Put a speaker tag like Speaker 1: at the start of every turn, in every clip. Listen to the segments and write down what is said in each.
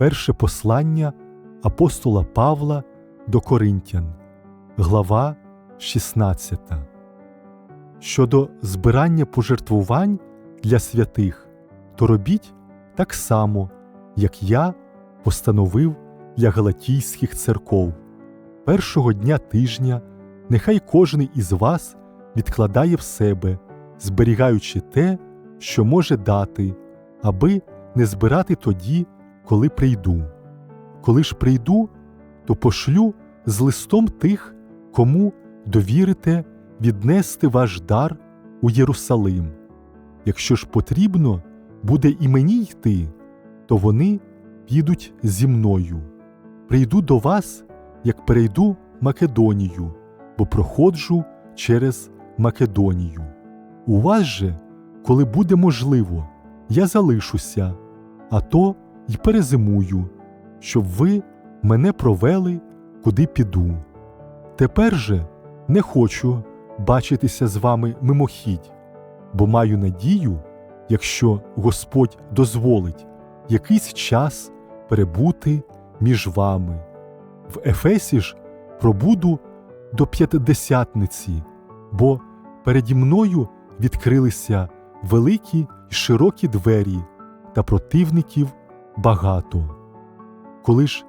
Speaker 1: Перше послання апостола Павла до Коринтян, глава 16. Щодо збирання пожертвувань для святих, то робіть так само, як я постановив для галатійських церков. Першого дня тижня нехай кожен із вас відкладає в себе, зберігаючи те, що може дати, аби не збирати тоді, коли прийду. Коли ж прийду, то пошлю з листом тих, кому довірите віднести ваш дар у Єрусалим. Якщо ж потрібно буде і мені йти, то вони підуть зі мною. Прийду до вас, як перейду Македонію, бо проходжу через Македонію. У вас же, коли буде можливо, я залишуся, а то й перезимую, щоб ви мене провели, куди піду. Тепер же не хочу бачитися з вами мимохідь, бо маю надію, якщо Господь дозволить якийсь час перебути між вами. В Ефесі ж пробуду до п'ятидесятниці, бо переді мною відкрилися великі й широкі двері, та противників багато. Коли ж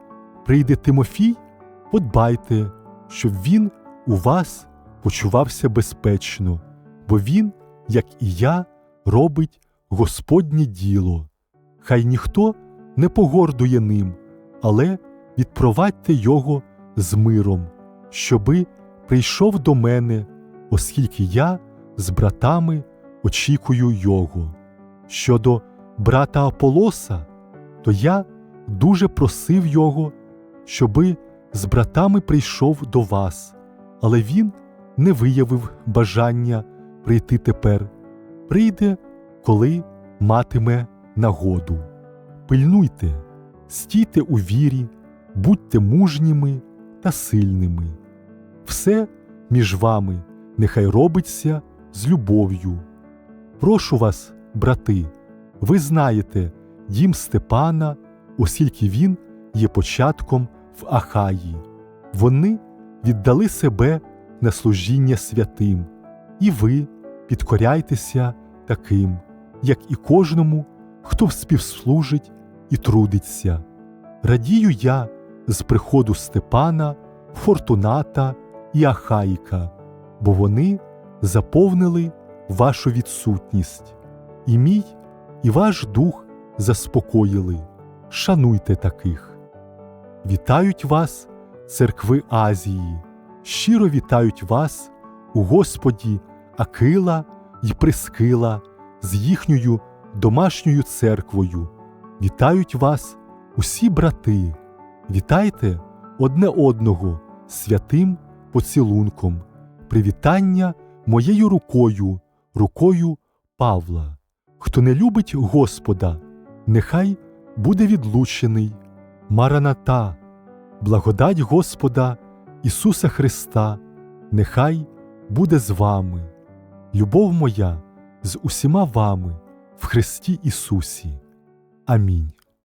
Speaker 1: прийде Тимофій, подбайте, щоб він у вас почувався безпечно, бо він, як і я, робить Господнє діло. Хай ніхто не погордує ним, але відпровадьте його з миром, щоби прийшов до мене, оскільки я з братами очікую його. Щодо брата Аполоса, то я дуже просив його, щоби з братами прийшов до вас, але він не виявив бажання прийти тепер. Прийде, коли матиме нагоду. Пильнуйте, стійте у вірі, будьте мужніми та сильними. Все між вами нехай робиться з любов'ю. Прошу вас, брати, ви знаєте дім Степана, оскільки він є початком в Ахаї. Вони віддали себе на служіння святим, і ви підкоряйтеся таким, як і кожному, хто співслужить і трудиться. Радію я з приходу Степана, Фортуната і Ахаїка, бо вони заповнили вашу відсутність, і мій, і ваш дух заспокоїли. Шануйте таких. Вітають вас, церкви Азії, щиро вітають вас у Господі Акила й Прискила з їхньою домашньою церквою. Вітають вас усі брати, вітайте одне одного святим поцілунком, привітання моєю рукою, рукою Павла. Хто не любить Господа, нехай буде відлучений. Мараната, благодать Господа Ісуса Христа, нехай буде з вами. Любов моя з усіма вами в Христі Ісусі. Амінь.